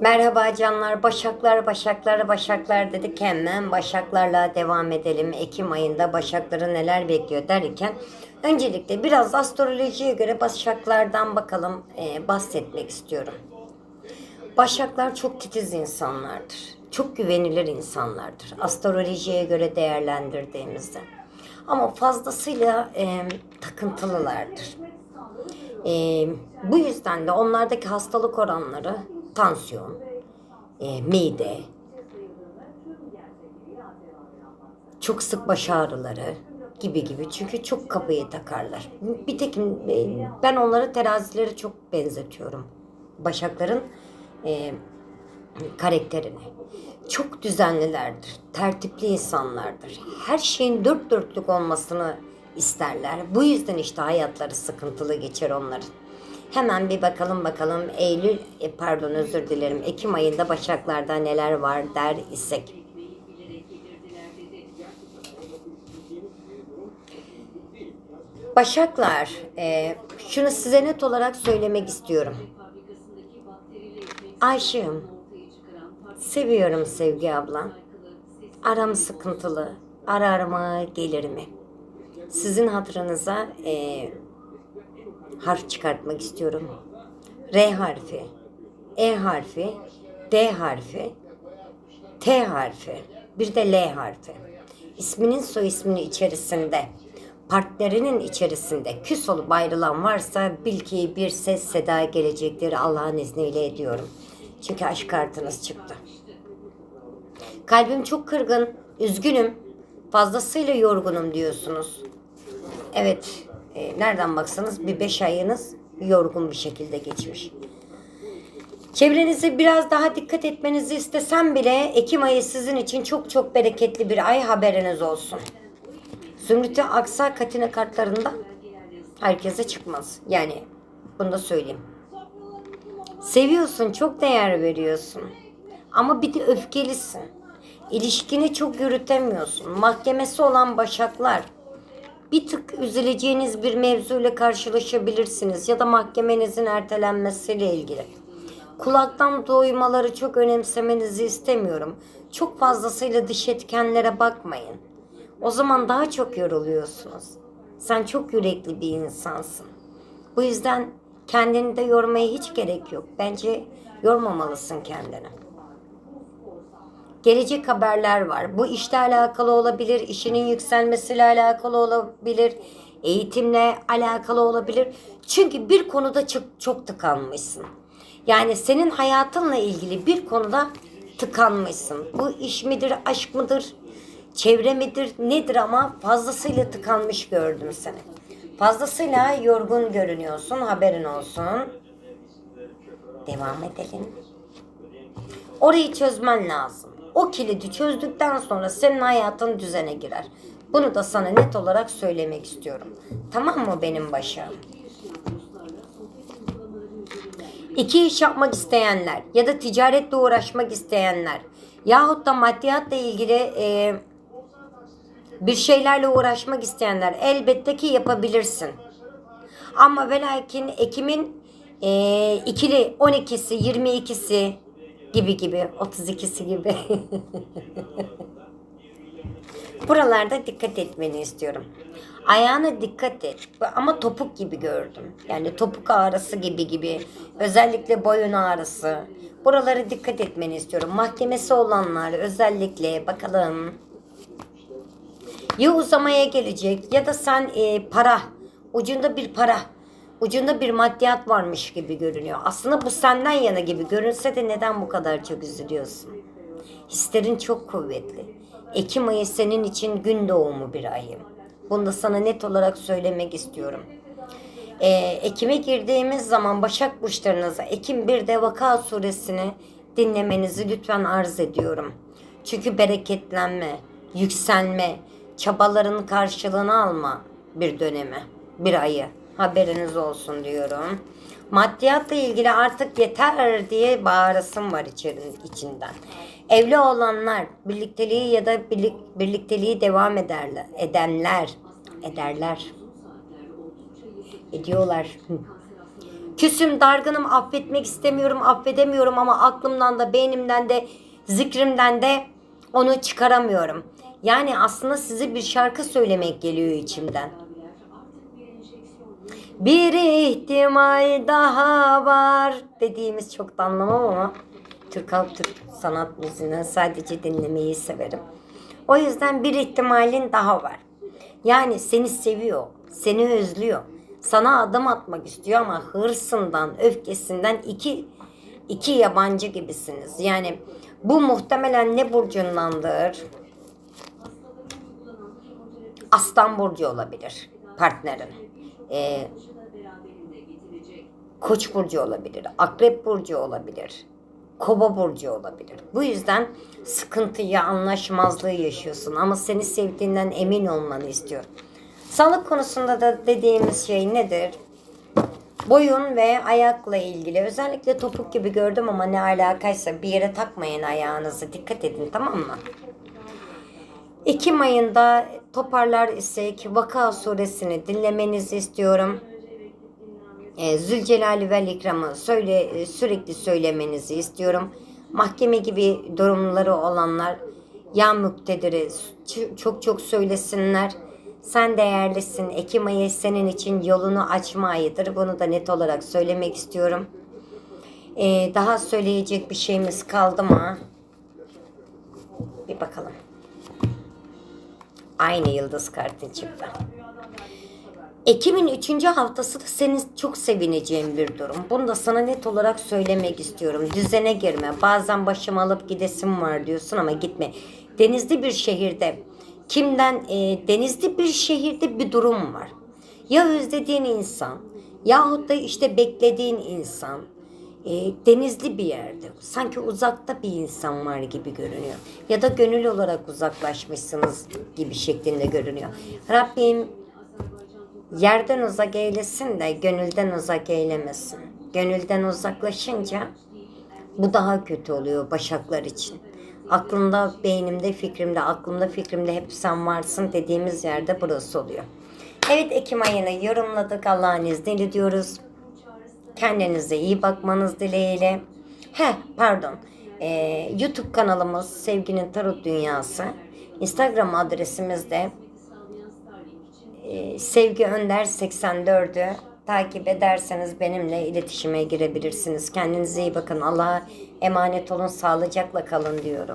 Merhaba canlar, başaklar, başaklar, başaklar dedik. Hemen başaklarla devam edelim. Ekim ayında başakları neler bekliyor derken öncelikle biraz astrolojiye göre başaklardan bakalım e, bahsetmek istiyorum. Başaklar çok titiz insanlardır. Çok güvenilir insanlardır. Astrolojiye göre değerlendirdiğimizde. Ama fazlasıyla e, takıntılılardır. E, bu yüzden de onlardaki hastalık oranları tansiyon, e, mide, çok sık baş ağrıları gibi gibi. Çünkü çok kafayı takarlar. Bir tek ben onları terazilere çok benzetiyorum. Başakların e, karakterini. Çok düzenlilerdir. Tertipli insanlardır. Her şeyin dört dörtlük olmasını isterler. Bu yüzden işte hayatları sıkıntılı geçer onların. Hemen bir bakalım bakalım Eylül, e, pardon özür dilerim, Ekim ayında Başaklarda neler var der isek. Başaklar, e, şunu size net olarak söylemek istiyorum. Ayşe'm, seviyorum Sevgi abla. Aram sıkıntılı, arar mı, gelir mi? Sizin hatırınıza e, harf çıkartmak istiyorum. R harfi, E harfi, D harfi, T harfi, bir de L harfi. İsminin soy isminin içerisinde, partnerinin içerisinde küs olup ayrılan varsa bil ki bir ses seda gelecektir Allah'ın izniyle ediyorum. Çünkü aşk kartınız çıktı. Kalbim çok kırgın, üzgünüm, fazlasıyla yorgunum diyorsunuz. Evet, e, nereden baksanız bir beş ayınız yorgun bir şekilde geçmiş. Çevrenize biraz daha dikkat etmenizi istesem bile Ekim ayı sizin için çok çok bereketli bir ay haberiniz olsun. Zümrüt'ü Aksa Katine kartlarında herkese çıkmaz. Yani bunu da söyleyeyim. Seviyorsun, çok değer veriyorsun. Ama bir de öfkelisin. İlişkini çok yürütemiyorsun. Mahkemesi olan başaklar. Bir tık üzüleceğiniz bir mevzuyla karşılaşabilirsiniz ya da mahkemenizin ertelenmesiyle ilgili. Kulaktan doymaları çok önemsemenizi istemiyorum. Çok fazlasıyla dış etkenlere bakmayın. O zaman daha çok yoruluyorsunuz. Sen çok yürekli bir insansın. Bu yüzden kendini de yormaya hiç gerek yok. Bence yormamalısın kendini. Gelecek haberler var. Bu işle alakalı olabilir, işinin yükselmesiyle alakalı olabilir, eğitimle alakalı olabilir. Çünkü bir konuda çok, çok tıkanmışsın. Yani senin hayatınla ilgili bir konuda tıkanmışsın. Bu iş midir, aşk mıdır, çevre midir, nedir ama fazlasıyla tıkanmış gördüm seni. Fazlasıyla yorgun görünüyorsun, haberin olsun. Devam edelim. Orayı çözmen lazım. O kilidi çözdükten sonra senin hayatın düzene girer. Bunu da sana net olarak söylemek istiyorum. Tamam mı benim başım? İki iş yapmak isteyenler ya da ticaretle uğraşmak isteyenler yahut da maddiyatla ilgili e, bir şeylerle uğraşmak isteyenler elbette ki yapabilirsin. Ama ve lakin Ekim'in e, ikili 12'si 22'si gibi gibi 32'si gibi. Buralarda dikkat etmeni istiyorum. Ayağına dikkat et. Ama topuk gibi gördüm. Yani topuk ağrısı gibi gibi. Özellikle boyun ağrısı. Buralara dikkat etmeni istiyorum. Mahkemesi olanlar özellikle bakalım. Ya uzamaya gelecek ya da sen e, para, ucunda bir para, ucunda bir maddiyat varmış gibi görünüyor. Aslında bu senden yana gibi görünse de neden bu kadar çok üzülüyorsun? Hislerin çok kuvvetli. Ekim ayı senin için gün doğumu bir ayı. Bunu da sana net olarak söylemek istiyorum. Ee, Ekim'e girdiğimiz zaman Başak burçlarınıza Ekim 1'de Vaka suresini dinlemenizi lütfen arz ediyorum. Çünkü bereketlenme, yükselme, çabaların karşılığını alma bir dönemi, bir ayı. Haberiniz olsun diyorum. Maddiyatla ilgili artık yeter diye bağırasım var içerin, içinden. Evli olanlar, birlikteliği ya da birlik, birlikteliği devam ederler, edenler, ederler, ediyorlar. Küsüm, dargınım, affetmek istemiyorum, affedemiyorum ama aklımdan da, beynimden de, zikrimden de onu çıkaramıyorum. Yani aslında size bir şarkı söylemek geliyor içimden. Bir ihtimal daha var dediğimiz çok da anlamam ama Türk halk Türk sanat müziğini sadece dinlemeyi severim. O yüzden bir ihtimalin daha var. Yani seni seviyor, seni özlüyor. Sana adım atmak istiyor ama hırsından, öfkesinden iki iki yabancı gibisiniz. Yani bu muhtemelen ne burcundandır? Aslan burcu olabilir partnerin. Ee, Koç burcu olabilir, Akrep burcu olabilir, Kova burcu olabilir. Bu yüzden sıkıntıyı, anlaşmazlığı yaşıyorsun ama seni sevdiğinden emin olmanı istiyor. Sağlık konusunda da dediğimiz şey nedir? Boyun ve ayakla ilgili özellikle topuk gibi gördüm ama ne alakaysa bir yere takmayın ayağınızı. Dikkat edin tamam mı? Ekim ayında toparlar isek Vaka suresini dinlemenizi istiyorum. E, Zülcelal ve İkram'ı söyle, e, sürekli söylemenizi istiyorum. Mahkeme gibi durumları olanlar ya müktedir'i çok çok söylesinler. Sen değerlisin. Ekim ayı senin için yolunu açma ayıdır. Bunu da net olarak söylemek istiyorum. E, daha söyleyecek bir şeyimiz kaldı mı? Bir bakalım. Aynı yıldız kartı çıktı. Ekim'in 3. haftası da senin çok sevineceğin bir durum. Bunu da sana net olarak söylemek istiyorum. Düzene girme. Bazen başım alıp gidesim var diyorsun ama gitme. Denizli bir şehirde kimden e, denizli bir şehirde bir durum var. Ya özlediğin insan yahut da işte beklediğin insan e, denizli bir yerde. Sanki uzakta bir insan var gibi görünüyor. Ya da gönül olarak uzaklaşmışsınız gibi şeklinde görünüyor. Rabbim Yerden uzak eylesin de gönülden uzak eylemesin. Gönülden uzaklaşınca bu daha kötü oluyor başaklar için. Aklımda, beynimde, fikrimde, aklımda, fikrimde hep sen varsın dediğimiz yerde burası oluyor. Evet Ekim ayını yorumladık Allah'ın izniyle diyoruz. Kendinize iyi bakmanız dileğiyle. He pardon. Ee, YouTube kanalımız Sevginin Tarot Dünyası. Instagram adresimiz de ee, Sevgi Önder 84'ü takip ederseniz benimle iletişime girebilirsiniz. Kendinize iyi bakın. Allah'a emanet olun. Sağlıcakla kalın diyorum.